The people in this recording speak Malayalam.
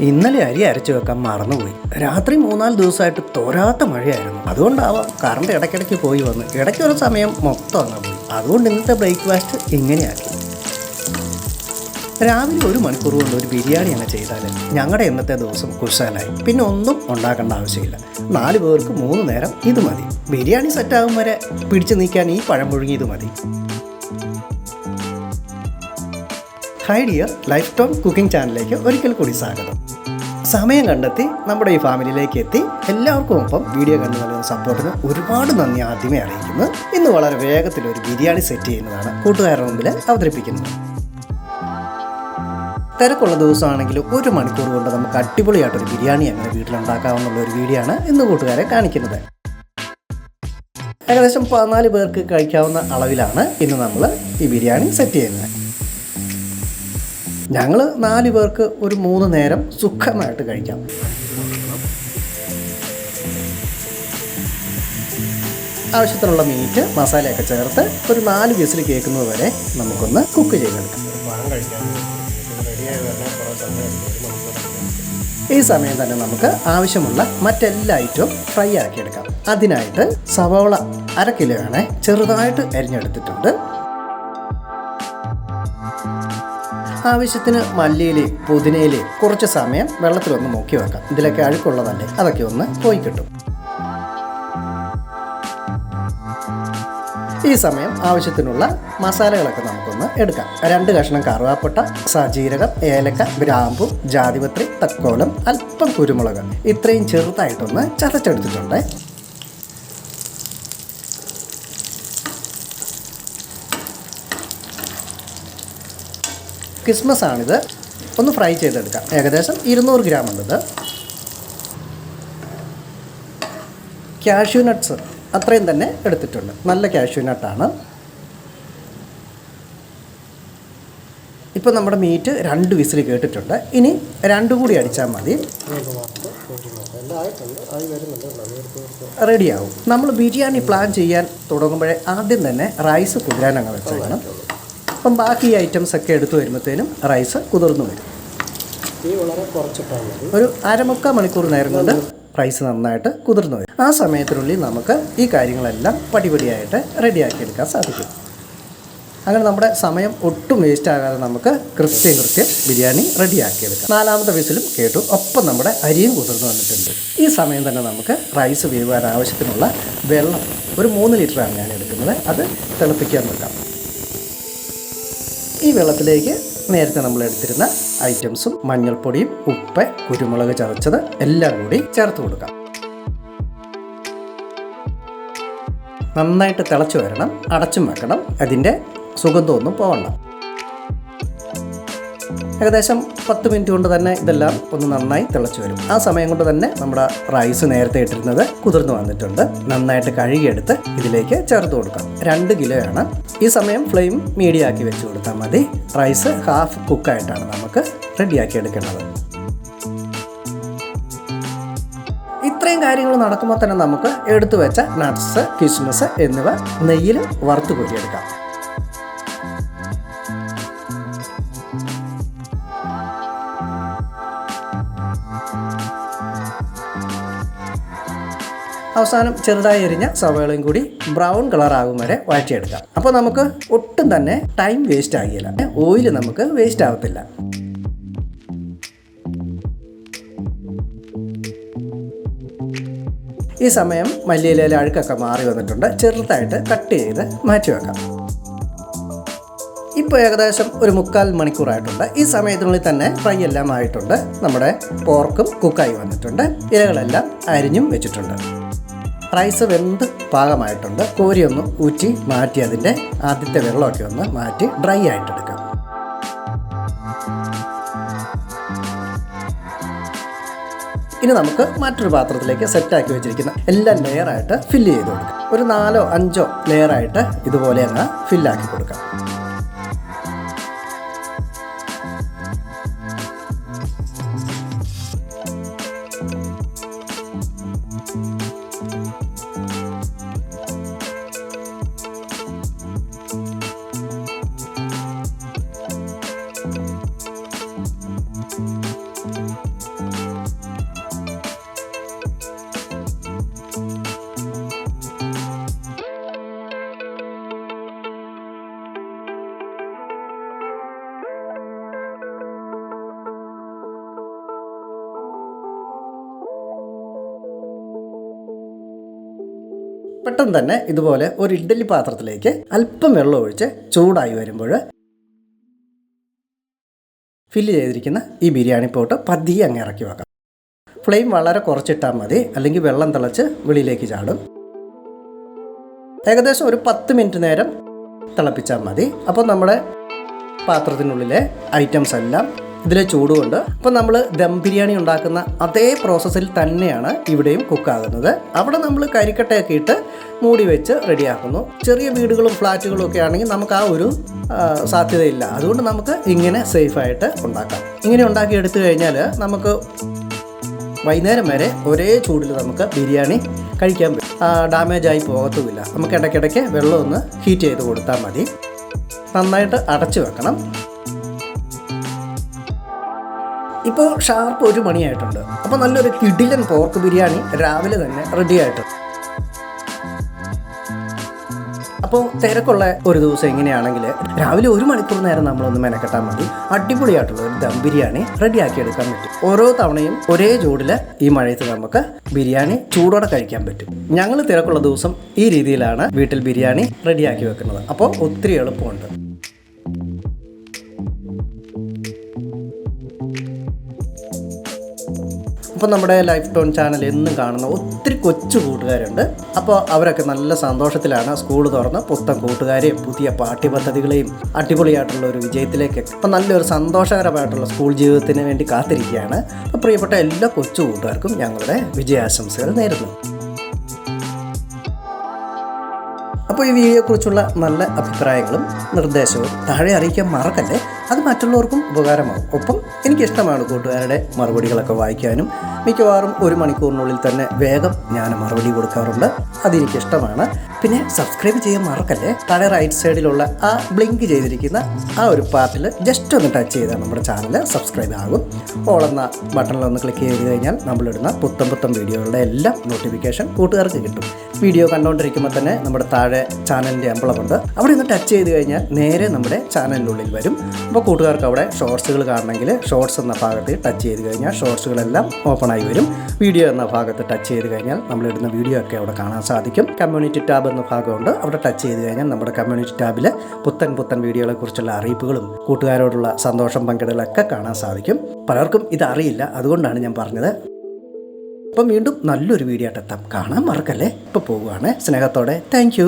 ഇന്നലെ അരി അരച്ചു വെക്കാൻ മറന്നുപോയി. രാത്രി മൂന്നാൽ ദിവസമായിട്ട് തോരാത്ത മഴയായിരുന്നു. അതുകൊണ്ടാവാം കറണ്ട് ഇടയ്ക്കിടയ്ക്ക് പോയി വന്ന്. ഇടയ്ക്ക് ഒരു സമയം മൊത്തം അങ്ങ് പോയി. അതുകൊണ്ട് ഇന്നത്തെ ബ്രേക്ക്ഫാസ്റ്റ് ഇങ്ങനെയാക്കി. രാവിലെ ഒരു മണിക്കൂർ കൊണ്ട് ഒരു ബിരിയാണി അങ്ങ് ചെയ്താൽ ഞങ്ങളുടെ ഇന്നത്തെ ദിവസം കുശാലായി. പിന്നെ ഒന്നും ഉണ്ടാക്കേണ്ട ആവശ്യമില്ല. നാല് പേർക്ക് മൂന്ന് നേരം ഇത് മതി. ബിരിയാണി സെറ്റാകും വരെ പിടിച്ചു നീക്കാൻ ഈ പഴം പുഴുങ്ങിയത് മതി. Hi dear life Tom cooking ചാനലിലേക്ക് ഒരിക്കൽ കൂടി സ്വാഗതം. സമയം കണ്ടെത്തി നമ്മുടെ ഈ ഫാമിലിയിലേക്ക് എത്തി. എല്ലാവർക്കും ഒപ്പം വീഡിയോ കണ്ടു നൽകുന്ന സപ്പോർട്ടിന് ഒരുപാട് നന്ദി ആദ്യമേ അറിയിക്കുന്നു. ഇന്ന് വളരെ വേഗത്തിൽ ഒരു ബിരിയാണി സെറ്റ് ചെയ്യുന്നതാണ് കൂട്ടുകാരുടെ മുമ്പിൽ അവതരിപ്പിക്കുന്നത്. തിരക്കുള്ള ദിവസമാണെങ്കിലും ഒരു മണിക്കൂർ കൊണ്ട് നമുക്ക് അടിപൊളിയായിട്ടൊരു ബിരിയാണി അങ്ങനെ വീട്ടിലുണ്ടാക്കാവുന്നുള്ള ഒരു വീഡിയോ ആണ് ഇന്ന് കൂട്ടുകാരെ കാണിക്കുന്നത്. ഏകദേശം പതിനാല് പേർക്ക് കഴിക്കാവുന്ന അളവിലാണ് ഇന്ന് നമ്മൾ ഈ ബിരിയാണി സെറ്റ് ചെയ്യുന്നത്. ഞങ്ങൾ നാല് പേർക്ക് ഒരു മൂന്ന് നേരം സുഖമായിട്ട് കഴിക്കാം. ആവശ്യത്തിനുള്ള മീറ്റ് മസാലയൊക്കെ ചേർത്ത് ഒരു നാല് വിസിൽ കേൾക്കുന്നത് വരെ നമുക്കൊന്ന് കുക്ക് ചെയ്തെടുക്കാം. ഈ സമയം തന്നെ നമുക്ക് ആവശ്യമുള്ള മറ്റെല്ലാ ഐറ്റവും ഫ്രൈ ആക്കിയെടുക്കാം. അതിനായിട്ട് സവോള അര കിലോ ആണ് ചെറുതായിട്ട് അരിഞ്ഞെടുത്തിട്ടുണ്ട്. ആവശ്യത്തിന് മല്ലിയിലയും പുതിനയിലയും കുറച്ച് സമയം വെള്ളത്തിലൊന്ന് മുക്കി വെക്കാം. ഇതിലൊക്കെ അഴുക്കുള്ളതല്ലേ? അതൊക്കെ ഒന്ന് പോയി കിട്ടും. ഈ സമയം ആവശ്യത്തിനുള്ള മസാലകളൊക്കെ നമുക്കൊന്ന് എടുക്കാം. രണ്ട് കഷ്ണം കറുവാപ്പട്ട സജീരകം ഏലക്ക ഗ്രാമ്പു ജാതിപത്രി തക്കോലം അല്പം കുരുമുളക്. ഇത്രയും ചെറുതായിട്ടൊന്ന് ചതച്ചെടുത്തിട്ടുണ്ട്. ക്രിസ്മസ് ആണിത്. ഒന്ന് ഫ്രൈ ചെയ്തെടുക്കാം. ഏകദേശം ഇരുന്നൂറ് ഗ്രാം ഉണ്ടത്. കാഷ്യൂ നട്ട്സ് അത്രയും തന്നെ എടുത്തിട്ടുണ്ട്. നല്ല കാഷ്യൂ നട്ടാണ് ഇപ്പോൾ നമ്മുടെ മീറ്റ് രണ്ട് വിസിൽ കേട്ടിട്ടുണ്ട്. ഇനി രണ്ടും കൂടി അടിച്ചാൽ മതി. റെഡിയാവും നമ്മൾ ബിരിയാണി പ്ലാൻ ചെയ്യാൻ തുടങ്ങുമ്പോഴേ ആദ്യം തന്നെ റൈസ് കുതിരാനങ്ങ് വെച്ചേക്കണം. അപ്പം ബാക്കി ഐറ്റംസ് ഒക്കെ എടുത്തു വരുമ്പോഴത്തേനും റൈസ് കുതിർന്നു വരും. തീ വളരെ കുറച്ചിട്ടാണ്. ഒരു അരമുക്കാൽ മണിക്കൂർ നേരം കൊണ്ട് റൈസ് നന്നായിട്ട് കുതിർന്നു വരും. ആ സമയത്തിനുള്ളിൽ നമുക്ക് ഈ കാര്യങ്ങളെല്ലാം പടിപടിയായിട്ട് റെഡിയാക്കി എടുക്കാൻ സാധിക്കും. അങ്ങനെ നമ്മുടെ സമയം ഒട്ടും വേസ്റ്റ് ആകാതെ നമുക്ക് കൃത്യം കൃത്യം ബിരിയാണി റെഡിയാക്കിയെടുക്കാം നാലാമത്തെ വിസിലും കേട്ടു. ഒപ്പം നമ്മുടെ അരിയും കുതിർന്നു വന്നിട്ടുണ്ട്. ഈ സമയം തന്നെ നമുക്ക് റൈസ് വേവാൻ ആവശ്യത്തിനുള്ള വെള്ളം ഒരു മൂന്ന് ലിറ്ററാണ് ഞാൻ എടുക്കുന്നത് അത് തിളപ്പിക്കാൻ വെക്കാം. ഈ വെള്ളത്തിലേക്ക് നേരത്തെ നമ്മൾ എടുത്തിരുന്ന ഐറ്റംസും മഞ്ഞൾപ്പൊടിയും ഉപ്പ് കുരുമുളക് ചതച്ചത് എല്ലാം കൂടി ചേർത്ത് കൊടുക്കാം. നന്നായിട്ട് തിളച്ചു വരണം അടച്ചും വെക്കണം. അതിന്റെ സുഗന്ധമൊന്നും പോകണ്ട ഏകദേശം പത്ത് മിനിറ്റ് കൊണ്ട് തന്നെ ഇതെല്ലാം ഒന്ന് നന്നായി തിളച്ചു വരും. ആ സമയം കൊണ്ട് തന്നെ നമ്മുടെ റൈസ് നേരത്തെ ഇട്ടിരുന്നത് കുതിർന്നു വന്നിട്ടുണ്ട്. നന്നായിട്ട് കഴുകിയെടുത്ത് ഇതിലേക്ക് ചേർത്ത് കൊടുക്കാം. രണ്ട് കിലോയാണ്. ഈ സമയം ഫ്ലെയിം മീഡിയം ആക്കി വെച്ച് കൊടുത്താൽ മതി. റൈസ് ഹാഫ് കുക്കായിട്ടാണ് നമുക്ക് റെഡിയാക്കി എടുക്കേണ്ടത്. ഇത്രയും കാര്യങ്ങൾ നടക്കുമ്പോൾ തന്നെ നമുക്ക് എടുത്തു വെച്ച നട്ട്സ് കിസ്മസ് എന്നിവ നെയ്യിൽ വറുത്ത് കോരിയെടുക്കാം അവസാനം ചെറുതായി എരിഞ്ഞ സവാളയും കൂടി ബ്രൗൺ കളർ ആകും വരെ വഴറ്റിയെടുക്കാം. അപ്പോൾ നമുക്ക് ഒട്ടും തന്നെ ടൈം വേസ്റ്റ് ആകില്ല ഓയിൽ നമുക്ക് വേസ്റ്റ് ആവത്തില്ല. ഈ സമയം മല്ലിയിലയിലെ അഴുക്കൊക്കെ മാറി വന്നിട്ടുണ്ട്. ചെറുതായിട്ട് കട്ട് ചെയ്ത് മാറ്റി വെക്കാം. ഇപ്പോൾ ഏകദേശം ഒരു മുക്കാൽ മണിക്കൂറായിട്ടുണ്ട്. ഈ സമയത്തിനുള്ളിൽ തന്നെ ഫ്രൈ എല്ലാം ആയിട്ടുണ്ട്. നമ്മുടെ പോർക്കും കുക്കായി വന്നിട്ടുണ്ട്. ഇലകളെല്ലാം അരിഞ്ഞും വെച്ചിട്ടുണ്ട്. റൈസ് വെന്ത് പാകമായിട്ടുണ്ട്. കോരി ഒന്ന് ഊറ്റി മാറ്റി അതിന്റെ ആദ്യത്തെ വെള്ളമൊക്കെ ഒന്ന് മാറ്റി ഡ്രൈ ആയിട്ടെടുക്കാം. ഇനി നമുക്ക് മറ്റൊരു പാത്രത്തിലേക്ക് സെറ്റാക്കി വെച്ചിരിക്കുന്ന എല്ലാം ലെയറായിട്ട് ഫില്ല് ചെയ്ത് കൊടുക്കാം. ഒരു നാലോ അഞ്ചോ ലെയറായിട്ട് ഇതുപോലെ അങ്ങ് ഫില്ലാക്കി കൊടുക്കാം. പെട്ടെന്ന് തന്നെ ഇതുപോലെ ഒരു ഇഡ്ഡലി പാത്രത്തിലേക്ക് അല്പം വെള്ളം ഒഴിച്ച് ചൂടായി വരുമ്പോൾ ഫില്ല് ചെയ്തിരിക്കുന്ന ഈ ബിരിയാണി പോട്ട് പതിയെ അങ്ങ് ഇറക്കി വെക്കാം. ഫ്ലെയിം വളരെ കുറച്ചിട്ടാൽ മതി. അല്ലെങ്കിൽ വെള്ളം തിളച്ച് വെളിയിലേക്ക് ചാടും. ഏകദേശം ഒരു പത്ത് മിനിറ്റ് നേരം തിളപ്പിച്ചാൽ മതി. അപ്പോൾ നമ്മുടെ പാത്രത്തിനുള്ളിലെ ഐറ്റംസ് എല്ലാം ഇതിലെ ചൂടുകൊണ്ട് അപ്പോൾ നമ്മൾ ദം ബിരിയാണി ഉണ്ടാക്കുന്ന അതേ പ്രോസസ്സിൽ തന്നെയാണ് ഇവിടെയും കുക്കാകുന്നത് അവിടെ നമ്മൾ കരിക്കട്ടയൊക്കെ ഇട്ട് മൂടി വെച്ച് റെഡിയാക്കുന്നു. ചെറിയ വീടുകളും ഫ്ലാറ്റുകളും ഒക്കെ ആണെങ്കിൽ നമുക്ക് ആ ഒരു സാധ്യതയില്ല. അതുകൊണ്ട് നമുക്ക് ഇങ്ങനെ സേഫായിട്ട് ഉണ്ടാക്കാം. ഇങ്ങനെ ഉണ്ടാക്കി എടുത്തു കഴിഞ്ഞാൽ നമുക്ക് വൈകുന്നേരം വരെ ഒരേ ചൂടിൽ നമുക്ക് ബിരിയാണി കഴിക്കാൻ പറ്റും. ഡാമേജ് ആയി പോകത്തുമില്ല. നമുക്ക് ഇടയ്ക്കിടയ്ക്ക് വെള്ളം ഒന്ന് ഹീറ്റ് ചെയ്ത് കൊടുത്താൽ മതി. നന്നായിട്ട് അടച്ചു വെക്കണം. ഇപ്പോൾ ഷാർപ്പ് ഒരു മണിയായിട്ടുണ്ട്. അപ്പോൾ നല്ലൊരു കിടിലൻ പോർക്ക് ബിരിയാണി രാവിലെ തന്നെ റെഡി ആയിട്ടുണ്ട്. അപ്പോൾ തിരക്കുള്ള ഒരു ദിവസം എങ്ങനെയാണെങ്കിൽ രാവിലെ ഒരു മണിക്കൂർ നേരം നമ്മളൊന്ന് മെനക്കെട്ടാൽ മതി. അടിപൊളിയായിട്ടുള്ള ഒരു ദം ബിരിയാണി റെഡിയാക്കി എടുക്കാൻ പറ്റും. ഓരോ തവണയും ഒരേ ചൂടിൽ ഈ മഴയത്ത് നമുക്ക് ബിരിയാണി ചൂടോടെ കഴിക്കാൻ പറ്റും. ഞങ്ങൾ തിരക്കുള്ള ദിവസം ഈ രീതിയിലാണ് വീട്ടിൽ ബിരിയാണി റെഡിയാക്കി വെക്കുന്നത്. അപ്പോൾ ഒത്തിരി എളുപ്പമുണ്ട്. അപ്പോൾ നമ്മുടെ ലൈഫ് ടോൺ ചാനൽ എന്നും കാണുന്ന ഒത്തിരി കൊച്ചു കൂട്ടുകാരുണ്ട്. അപ്പോൾ അവരൊക്കെ നല്ല സന്തോഷത്തിലാണ് സ്കൂൾ തുറന്ന് പുത്തൻ കൂട്ടുകാരെയും പുതിയ പാഠ്യപദ്ധതികളെയും അടിപൊളിയായിട്ടുള്ള ഒരു വിജയത്തിലേക്ക് അപ്പോൾ നല്ലൊരു സന്തോഷകരമായിട്ടുള്ള സ്കൂൾ ജീവിതത്തിന് വേണ്ടി കാത്തിരിക്കുകയാണ്. അപ്പോൾ പ്രിയപ്പെട്ട എല്ലാ കൊച്ചു കൂട്ടുകാർക്കും ഞങ്ങളുടെ വിജയാശംസകൾ നേരുന്നു. അപ്പോൾ ഈ വീഡിയോയെക്കുറിച്ചുള്ള നല്ല അഭിപ്രായങ്ങളും നിർദ്ദേശവും താഴെ അറിയിക്കാൻ മറക്കല്ലേ അത് മറ്റുള്ളവർക്കും ഉപകാരമാകും ഒപ്പം എനിക്കിഷ്ടമാണ് കൂട്ടുകാരുടെ മറുപടികളൊക്കെ വായിക്കാനും മിക്കവാറും ഒരു മണിക്കൂറിനുള്ളിൽ തന്നെ വേഗം ഞാൻ മറുപടി കൊടുക്കാറുണ്ട്. അതെനിക്കിഷ്ടമാണ് പിന്നെ സബ്സ്ക്രൈബ് ചെയ്യാൻ മറക്കല്ലേ താഴെ റൈറ്റ് സൈഡിലുള്ള ആ ബ്ലിങ്ക് ചെയ്തിരിക്കുന്ന ആ ഒരു പാർട്ടിൽ ജസ്റ്റ് ഒന്ന് ടച്ച് ചെയ്താൽ നമ്മുടെ ചാനൽ സബ്സ്ക്രൈബ് ആകും. ഓൾ എന്ന ബട്ടണിൽ ഒന്ന് ക്ലിക്ക് ചെയ്ത് കഴിഞ്ഞാൽ നമ്മളിടുന്ന പുത്തം പുത്തം വീഡിയോകളുടെ എല്ലാം നോട്ടിഫിക്കേഷൻ കൂട്ടുകാർക്ക് കിട്ടും. വീഡിയോ കണ്ടുകൊണ്ടിരിക്കുമ്പോൾ തന്നെ നമ്മുടെ താഴെ ചാനലിന്റെ അമ്പളമുണ്ട്. അവിടെ ഒന്ന് ടച്ച് ചെയ്ത് കഴിഞ്ഞാൽ നേരെ നമ്മുടെ ചാനലിനുള്ളിൽ വരും. അപ്പോൾ കൂട്ടുകാർക്ക് അവിടെ ഷോർട്സുകൾ കാണണമെങ്കിൽ ഷോർട്സ് എന്ന ഭാഗത്ത് ടച്ച് ചെയ്ത് കഴിഞ്ഞാൽ ഷോർട്സുകളെല്ലാം ഓപ്പൺ ആയി വരും. വീഡിയോ എന്ന ഭാഗത്ത് ടച്ച് ചെയ്ത് കഴിഞ്ഞാൽ നമ്മളിടുന്ന വീഡിയോ ഒക്കെ അവിടെ കാണാൻ സാധിക്കും. കമ്മ്യൂണിറ്റി ടാബ് എന്ന ഭാഗമുണ്ട്. അവിടെ ടച്ച് ചെയ്ത് കഴിഞ്ഞാൽ നമ്മുടെ കമ്മ്യൂണിറ്റി ടാബിൽ പുത്തൻ പുത്തൻ വീഡിയോകളെക്കുറിച്ചുള്ള അറിയിപ്പുകളും കൂട്ടുകാരോടുള്ള സന്തോഷം പങ്കിടലൊക്കെ കാണാൻ സാധിക്കും. പലർക്കും ഇതറിയില്ല അതുകൊണ്ടാണ് ഞാൻ പറഞ്ഞത്. അപ്പം വീണ്ടും നല്ലൊരു വീഡിയോ ആയിട്ട് എത്താം. കാണാൻ മറക്കല്ലേ? ഇപ്പോൾ പോവുകയാണ്. സ്നേഹത്തോടെ. താങ്ക്